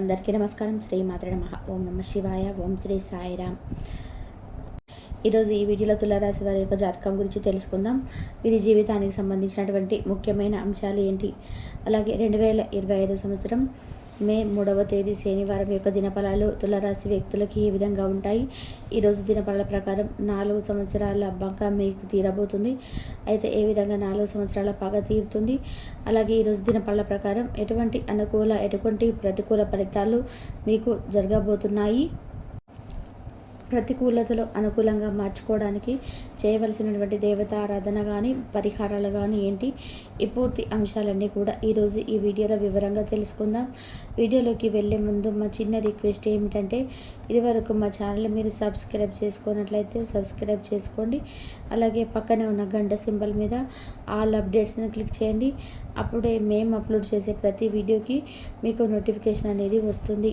అందరికీ నమస్కారం. శ్రీ మాత్ర నమ. ఓం నమ శివాయ. ఓం శ్రీ సాయిరామ్. ఈరోజు ఈ వీడియోలో తులారాశి వారి యొక్క జాతకం గురించి తెలుసుకుందాం. వీరి జీవితానికి సంబంధించినటువంటి ముఖ్యమైన అంశాలు ఏంటి? అలాగే రెండు వేల ఇరవై ఐదు సంవత్సరం మే మూడవ తేదీ శనివారం యొక్క దినఫలాలు తులరాశి వ్యక్తులకి ఏ విధంగా ఉంటాయి? ఈరోజు దినఫలాల ప్రకారం నాలుగు సంవత్సరాల బంక మీకు తీరబోతుంది. అయితే ఏ విధంగా నాలుగు సంవత్సరాల పగ తీరుతుంది? అలాగే ఈరోజు దినఫలాల ప్రకారం ఎటువంటి అనుకూల ఎటువంటి ప్రతికూల ఫలితాలు మీకు జరగబోతున్నాయి? ప్రతికూలతలు అనుకూలంగా మార్చుకోవడానికి చేయవలసినటువంటి దేవత ఆరాధన కానీ పరిహారాలు కానీ ఏంటి? ఈ పూర్తి అంశాలన్నీ కూడా ఈరోజు ఈ వీడియోలో వివరంగా తెలుసుకుందాం. వీడియోలోకి వెళ్ళే ముందు మా చిన్న రిక్వెస్ట్ ఏమిటంటే ఇదివరకు మా ఛానల్ మీరు సబ్స్క్రైబ్ చేసుకున్నట్లయితే సబ్స్క్రైబ్ చేసుకోండి. అలాగే పక్కనే ఉన్న గంట సింబల్ మీద ఆల్ అప్డేట్స్ని క్లిక్ చేయండి. అప్పుడే మేము అప్లోడ్ చేసే ప్రతి వీడియోకి మీకు నోటిఫికేషన్ అనేది వస్తుంది.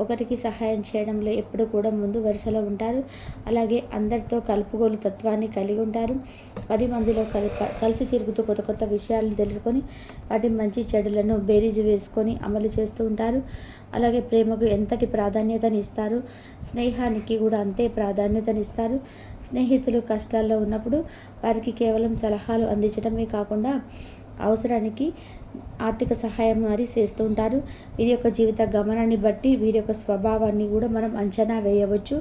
ఒకరికి సహాయం చేయడంలో ఎప్పుడు కూడా ముందు వరుసలో ఉంటారు. అలాగే అందరితో కలుపుగోలు తత్వాన్ని కలిగి ఉంటారు. పది మందిలో కలిప కలిసి తిరుగుతూ కొత్త కొత్త విషయాలను తెలుసుకొని వాటి మంచి చెడులను బేరీజు వేసుకొని అమలు చేస్తూ ఉంటారు. అలాగే ప్రేమకు ఎంతటి ప్రాధాన్యతని ఇస్తారు? స్నేహానికి కూడా అంతే ప్రాధాన్యతనిస్తారు స్నేహితులు కష్టాల్లో ఉన్నప్పుడు వారికి కేవలం సలహాలు అందించడమే కాకుండా అవసరానికి ఆర్థిక సహాయం మరి చేస్తూ ఉంటారు. వీరి యొక్క జీవిత గమనాన్ని బట్టి వీరి యొక్క స్వభావాన్ని కూడా మనం అంచనా వేయవచ్చు.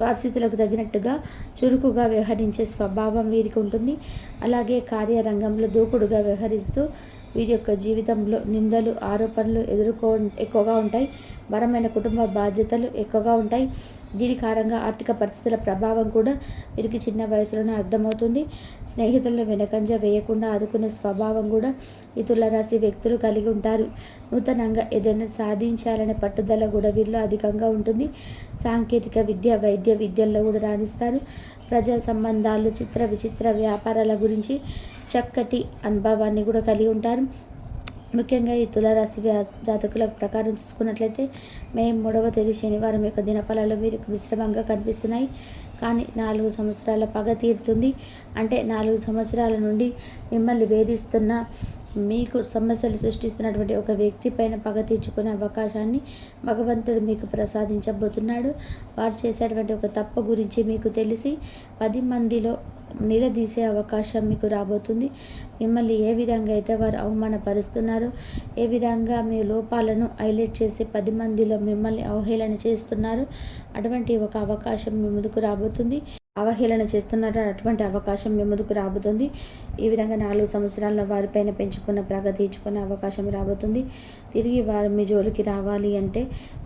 పరిస్థితులకు తగినట్టుగా చురుకుగా వ్యవహరించే స్వభావం వీరికి ఉంటుంది. అలాగే కార్యరంగంలో దూకుడుగా వ్యవహరిస్తూ వీరి యొక్క జీవితంలో నిందలు ఆరోపణలు ఎదుర్కో ఎక్కువగా ఉంటాయి. బలమైన కుటుంబ బాధ్యతలు ఎక్కువగా ఉంటాయి. దీని కారణంగా ఆర్థిక పరిస్థితుల ప్రభావం కూడా వీరికి చిన్న వయసులోనే అర్థమవుతుంది. స్నేహితులను వెనకంజ వేయకుండా ఆదుకునే స్వభావం కూడా ఈ తులరాశి వ్యక్తులు కలిగి ఉంటారు. నూతనంగా ఏదైనా సాధించాలనే పట్టుదల కూడా వీరిలో అధికంగా ఉంటుంది. సాంకేతిక విద్య వైద్య విద్యల్లో కూడా రాణిస్తారు. ప్రజా సంబంధాలు చిత్ర విచిత్ర వ్యాపారాల గురించి చక్కటి అనుభవాన్ని కూడా కలిగి ఉంటారు. ముఖ్యంగా ఈ తులారాశి జాతకుల ప్రకారం చూసుకున్నట్లయితే మే మూడవ తేదీ శనివారం యొక్క దినఫలాలు వీరికి మిశ్రమంగా కనిపిస్తున్నాయి. కానీ నాలుగు సంవత్సరాల పగ తీరుతుంది. అంటే నాలుగు సంవత్సరాల నుండి మిమ్మల్ని వేధిస్తున్న మీకు సమస్యలు సృష్టిస్తున్నటువంటి ఒక వ్యక్తి పైన పగ తీర్చుకునే అవకాశాన్ని భగవంతుడు మీకు ప్రసాదించబోతున్నాడు. వారు చేసేటువంటి ఒక తప్పు గురించి మీకు తెలిసి పది మందిలో నిలదీసే అవకాశం మీకు రాబోతుంది. మిమ్మల్ని ఏ విధంగా అయితే వారు అవమానపరుస్తున్నారు ఏ విధంగా మీ లోపాలను హైలైట్ చేసి పది మందిలో మిమ్మల్ని అవహేళన చేస్తున్నారు అటువంటి ఒక అవకాశం మీ ముందుకు రాబోతుంది. అవహేళన చేస్తున్నారు అటువంటి అవకాశం మీ ముందుకు రాబోతుంది. ఈ విధంగా నాలుగు సంవత్సరాల్లో వారిపైన పెంచుకున్న ప్రగతి తీర్చుకునే అవకాశం రాబోతుంది. తిరిగి వారు మీ జోలికి రావాలి అంటే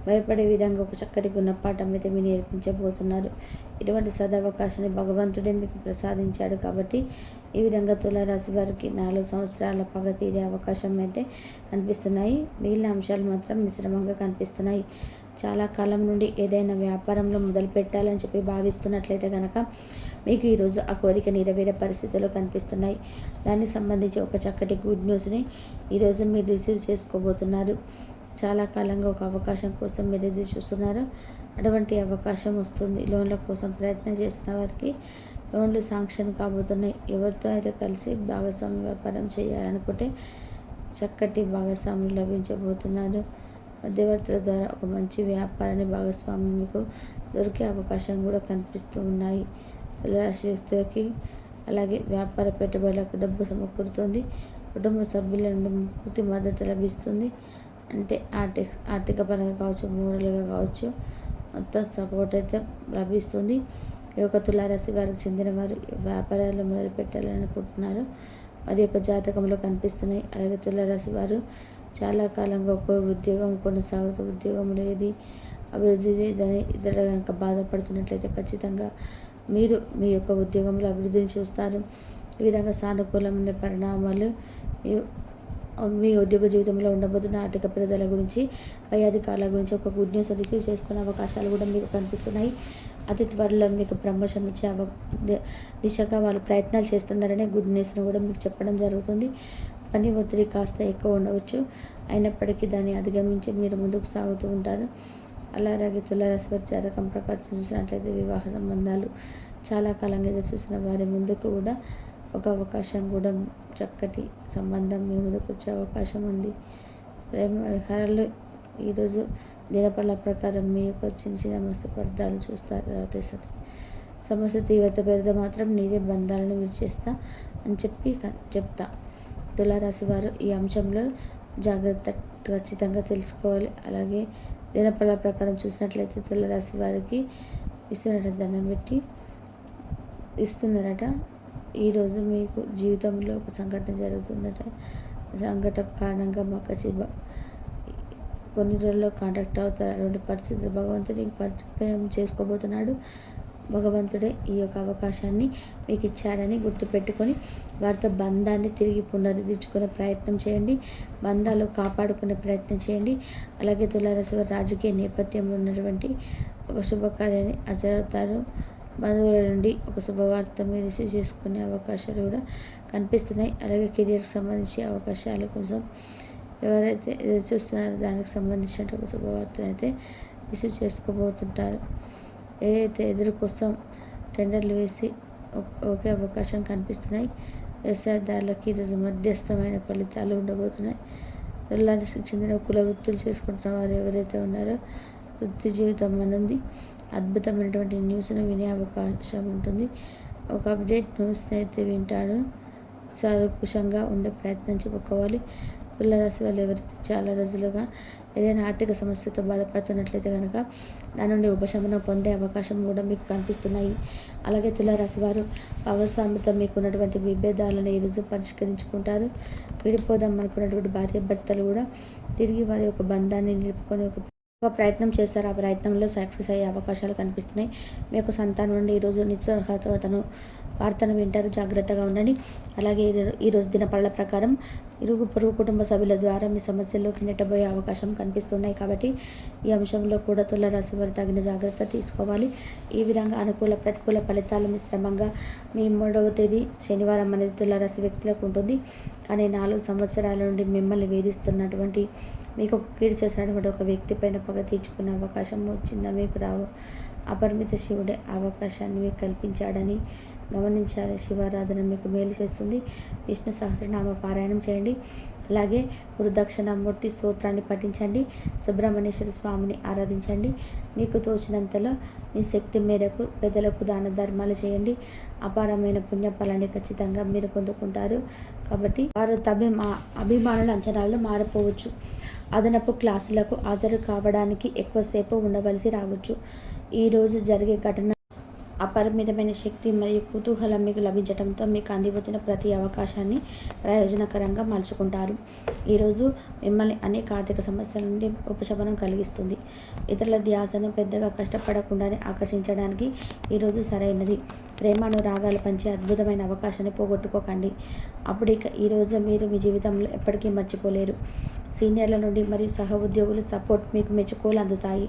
భయపడే విధంగా ఒక చక్కటి గుణపాఠం అయితే మీరు నేర్పించబోతున్నారు. ఇటువంటి సదవకాశాన్ని భగవంతుడే మీకు ప్రసాదించాడు కాబట్టి ఈ విధంగా తులారాశి వారికి నాలుగు సంవత్సరాల పగ తీరే అవకాశం అయితే కనిపిస్తున్నాయి. మిగిలిన అంశాలు మాత్రం మిశ్రమంగా కనిపిస్తున్నాయి. చాలా కాలం నుండి ఏదైనా వ్యాపారంలో మొదలు పెట్టాలని చెప్పి భావిస్తున్నట్లయితే కనుక మీకు ఈరోజు ఆ కోరిక నెరవేరే పరిస్థితులు కనిపిస్తున్నాయి. దానికి సంబంధించి ఒక చక్కటి గుడ్ న్యూస్ని ఈరోజు మీరు రిసీవ్ చేసుకోబోతున్నారు. చాలా కాలంగా ఒక అవకాశం కోసం మీరు ఎదురు చూస్తున్నారు. అటువంటి అవకాశం వస్తుంది. లోన్ల కోసం ప్రయత్నం చేస్తున్న వారికి లోన్లు శాంక్షన్ కాబోతున్నాయి. ఎవరితో అయితే కలిసి భాగస్వామ్య వ్యాపారం చేయాలనుకుంటే చక్కటి భాగస్వాములు లభించబోతున్నారు. మధ్యవర్తుల ద్వారా ఒక మంచి వ్యాపారాన్ని భాగస్వామ్యం మీకు దొరికే అవకాశం కూడా కనిపిస్తూ ఉన్నాయి. తులరాశి వ్యక్తులకి అలాగే వ్యాపార పెట్టుబడులకు డబ్బు సమకూరుతుంది. కుటుంబ సభ్యుల నుండి పూర్తి మద్దతు లభిస్తుంది. అంటే ఆర్థిక ఆర్థిక పరంగా కావచ్చు మూడలుగా కావచ్చు మొత్తం సపోర్ట్ అయితే లభిస్తుంది. ఈ యొక్క తులారాశి వారికి చెందిన వారు వ్యాపారాలు మొదలు పెట్టాలనుకుంటున్నారు మరి యొక్క జాతకంలో కనిపిస్తున్నాయి. అలాగే తులారాశి వారు చాలా కాలంగా ఒక ఉద్యోగం కొనసాగుతూ ఉద్యోగం లేది అభివృద్ధి లేదని ఇతరులు కనుక బాధపడుతున్నట్లయితే ఖచ్చితంగా మీరు మీ యొక్క ఉద్యోగంలో అభివృద్ధిని చూస్తారు. ఈ విధంగా సానుకూలమైన పరిణామాలు మీ ఉద్యోగ జీవితంలో ఉండబోతున్న ఆర్థిక పెరుగుదల గురించి పై అధికారుల గురించి ఒక గుడ్ న్యూస్ రిసీవ్ చేసుకునే అవకాశాలు కూడా మీకు కనిపిస్తున్నాయి. అతి త్వరలో మీకు ప్రమోషన్ ఇచ్చే అవ దిశగా వాళ్ళు ప్రయత్నాలు చేస్తున్నారనే గుడ్ న్యూస్ను కూడా మీకు చెప్పడం జరుగుతుంది. పని ఒత్తిడి కాస్త ఎక్కువ ఉండవచ్చు. అయినప్పటికీ దాన్ని అధిగమించి మీరు ముందుకు సాగుతూ ఉంటారు. అలాగే తులారాశి వారి జాతకం ప్రకారం చూసినట్లయితే వివాహ సంబంధాలు చాలా కాలంగా ఎదురు చూసిన వారి ముందుకు కూడా ఒక అవకాశం కూడా చక్కటి సంబంధం మీ ముందుకు వచ్చే అవకాశం ఉంది. ప్రేమ వ్యవహారాలు ఈరోజు దినపళ్ళ ప్రకారం మీ యొక్క చిన్న చిన్న మనస్పర్ధాలు చూస్తారు. తర్వాత సమస్య తీవ్రత పెరిగితే మాత్రం నీదే బంధాలను విడిచేస్తా అని చెప్పి చెప్తా. తులారాశి వారు ఈ అంశంలో జాగ్రత్త ఖచ్చితంగా తెలుసుకోవాలి. అలాగే దినపళ్ళ ప్రకారం చూసినట్లయితే తులారాశి వారికి ఇస్తున్నట దండం పెట్టి ఇస్తున్నారట. ఈరోజు మీకు జీవితంలో ఒక సంఘటన జరుగుతుందట. సంఘటన కారణంగా మాకు కొన్ని రోజుల్లో కాంటాక్ట్ అవుతారు అటువంటి పరిస్థితులు భగవంతుడు పరిచయం చేసుకోబోతున్నాడు. భగవంతుడే ఈ యొక్క అవకాశాన్ని మీకు ఇచ్చాడని గుర్తుపెట్టుకొని వారితో బంధాన్ని తిరిగి పునరుద్ధరించుకునే ప్రయత్నం చేయండి. బంధాలు కాపాడుకునే ప్రయత్నం చేయండి. అలాగే తులారాశి రాజకీయ నేపథ్యంలో ఉన్నటువంటి ఒక శుభకార్యాన్ని హాజరవుతారు బంధువుల నుండి ఒక శుభవార్త మీరు రిసీవ్ చేసుకునే అవకాశాలు కూడా కనిపిస్తున్నాయి. అలాగే కెరియర్కి సంబంధించి అవకాశాల కోసం ఎవరైతే ఎదురు చూస్తున్నారో దానికి సంబంధించిన ఒక శుభవార్తను అయితే రిసీవ్ చేసుకోబోతుంటారు. ఏదైతే ఎదురు కోసం టెండర్లు వేసి ఒకే అవకాశం కనిపిస్తున్నాయి వ్యవసాయదారులకి ఈరోజు మధ్యస్థమైన ఫలితాలు ఉండబోతున్నాయి. వెళ్ళడానికి చెందిన కుల వృత్తులు చేసుకుంటున్న వారు ఎవరైతే ఉన్నారో వృత్తి జీవితం అన్నది అద్భుతమైనటువంటి న్యూస్ను వినే అవకాశం ఉంటుంది. ఒక అప్డేట్ న్యూస్ని అయితే వింటాను. సాకుశంగా ఉండే ప్రయత్నం చెప్పుకోవాలి. తులారాశి వాళ్ళు ఎవరైతే చాలా రోజులుగా ఏదైనా ఆర్థిక సమస్యతో బాధపడుతున్నట్లయితే కనుక దాని నుండి ఉపశమనం పొందే అవకాశం కూడా మీకు కనిపిస్తున్నాయి. అలాగే తులారాశి వారు భాగస్వామితో మీకు ఉన్నటువంటి విభేదాలను ఈరోజు పరిష్కరించుకుంటారు. విడిపోదాం అనుకున్నటువంటి భార్య భర్తలు కూడా తిరిగి వారి యొక్క బంధాన్ని నిలుపుకొని ఒక ఒక ప్రయత్నం చేస్తారు. ఆ ప్రయత్నంలో సక్సెస్ అయ్యే అవకాశాలు కనిపిస్తున్నాయి. మీ యొక్క సంతానం నుండి ఈరోజు అతను వార్తను వింటారు. జాగ్రత్తగా ఉండండి. అలాగే ఈ- ఈరోజు దినపళ్ళ ప్రకారం ఇరుగు పొరుగు కుటుంబ సభ్యుల ద్వారా మీ సమస్యల్లోకి నెట్టబోయే అవకాశం కనిపిస్తున్నాయి కాబట్టి ఈ అంశంలో కూడా తులరాశి వారు తగిన జాగ్రత్త తీసుకోవాలి. ఈ విధంగా అనుకూల ప్రతికూల ఫలితాలు మిశ్రమంగా మీ మూడవ తేదీ శనివారం అనేది తులరాశి వ్యక్తులకు ఉంటుంది. కానీ నాలుగు సంవత్సరాల నుండి మిమ్మల్ని వేధిస్తున్నటువంటి మీకు కీడు చేసినటువంటి ఒక వ్యక్తి పైన పగ తీర్చుకునే అవకాశం వచ్చిందా? మీకు రావు. అపరిమిత శివుడే అవకాశాన్ని మీకు కల్పించాడని గమనించాలి. శివారాధన మీకు మేలు చేస్తుంది. విష్ణు సహస్రనామ పారాయణం చేయండి. అలాగే వృదక్షిణామూర్తి స్తోత్రాన్ని పఠించండి. సుబ్రహ్మణ్యేశ్వర స్వామిని ఆరాధించండి. మీకు తోచినంతలో మీ శక్తి మేరకు పెద్దలకు దాన ధర్మాలు చేయండి. అపారమైన పుణ్యఫలాన్ని ఖచ్చితంగా మీరు పొందుకుంటారు. కాబట్టి వారు తభి అభిమానుల అంచనాలు మారిపోవచ్చు. అదనపు క్లాసులకు హాజరు కావడానికి ఎక్కువసేపు ఉండవలసి రావచ్చు. ఈరోజు జరిగే ఘటన అపరిమితమైన శక్తి మరియు కుతూహలం మీకు లభించడంతో మీకు అందివచ్చిన ప్రతి అవకాశాన్ని ప్రయోజనకరంగా మలుచుకుంటారు. ఈరోజు మిమ్మల్ని అనేక ఆర్థిక సమస్యల నుండి ఉపశమనం కలిగిస్తుంది. ఇతరుల ధ్యాసను పెద్దగా కష్టపడకుండానే ఆకర్షించడానికి ఈరోజు సరైనది. ప్రేమానురాగాలు పంచే అద్భుతమైన అవకాశాన్ని పోగొట్టుకోకండి. అప్పుడు ఇక ఈరోజు మీరు మీ జీవితంలో ఎప్పటికీ మర్చిపోలేరు. సీనియర్ల నుండి మరియు సహ ఉద్యోగులు సపోర్ట్ మీకు మెచ్చుకోలు అందుతాయి.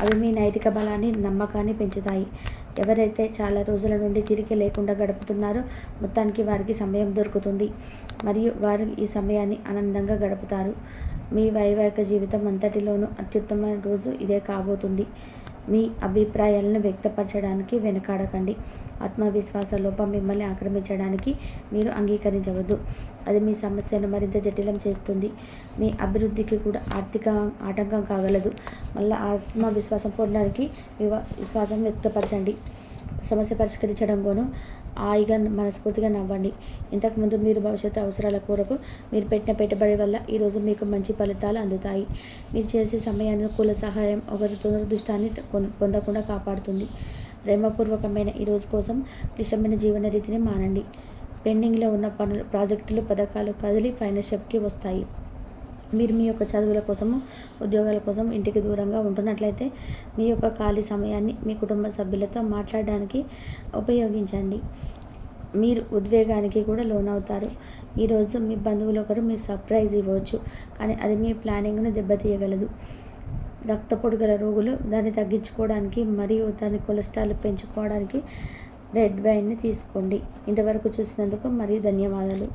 అవి మీ నైతిక బలాన్ని నమ్మకాన్ని పెంచుతాయి. ఎవరైతే చాలా రోజుల నుండి తిరిగి లేకుండా గడుపుతున్నారో మొత్తానికి వారికి సమయం దొరుకుతుంది. మరియు వారు ఈ సమయాన్ని ఆనందంగా గడుపుతారు. మీ వైవాహిక జీవితం అంతటిలోనూ అత్యుత్తమైన రోజు ఇదే కాబోతుంది. మీ అభిప్రాయాలను వ్యక్తపరచడానికి వెనకాడకండి. ఆత్మవిశ్వాస లోపం మిమ్మల్ని ఆక్రమించడానికి మీరు అంగీకరించవద్దు. అది మీ సమస్యను మరింత జటిలం చేస్తుంది. మీ అభివృద్ధికి కూడా ఆర్థిక ఆటంకం కాగలదు. మళ్ళీ ఆత్మవిశ్వాసం పొందడానికి విశ్వాసం వ్యక్తపరచండి. సమస్య పరిష్కరించడం కోను హాయిగా మనస్ఫూర్తిగా నవ్వండి. ఇంతకుముందు మీరు భవిష్యత్తు అవసరాల కొరకు మీరు పెట్టిన పెట్టుబడి వల్ల ఈరోజు మీకు మంచి ఫలితాలు అందుతాయి. మీరు చేసే సమయానుకూల సహాయం ఒకరి దురదృష్టాన్ని పొందకుండా కాపాడుతుంది. ప్రేమపూర్వకమైన ఈ రోజు కోసం క్లిష్టమైన జీవన రీతిని మానండి. పెండింగ్లో ఉన్న పనులు ప్రాజెక్టులు పథకాలు కదిలి ఫైనాన్షిప్కి వస్తాయి. మీరు మీ యొక్క చదువుల కోసము ఉద్యోగాల కోసం ఇంటికి దూరంగా ఉంటున్నట్లయితే మీ యొక్క ఖాళీ సమయాన్ని మీ కుటుంబ సభ్యులతో మాట్లాడడానికి ఉపయోగించండి. మీరు ఉద్వేగానికి కూడా లోనవుతారు. ఈరోజు మీ బంధువులు ఒకరు మీ సర్ప్రైజ్ ఇవ్వచ్చు కానీ అది మీ ప్లానింగ్ను దెబ్బతీయగలదు. రక్తపోటు గల రోగులు దాన్ని తగ్గించుకోవడానికి మరియు దాని కొలెస్ట్రాల్ పెంచుకోవడానికి రెడ్ వైన్ని తీసుకోండి. ఇంతవరకు చూసినందుకు మరియు ధన్యవాదాలు.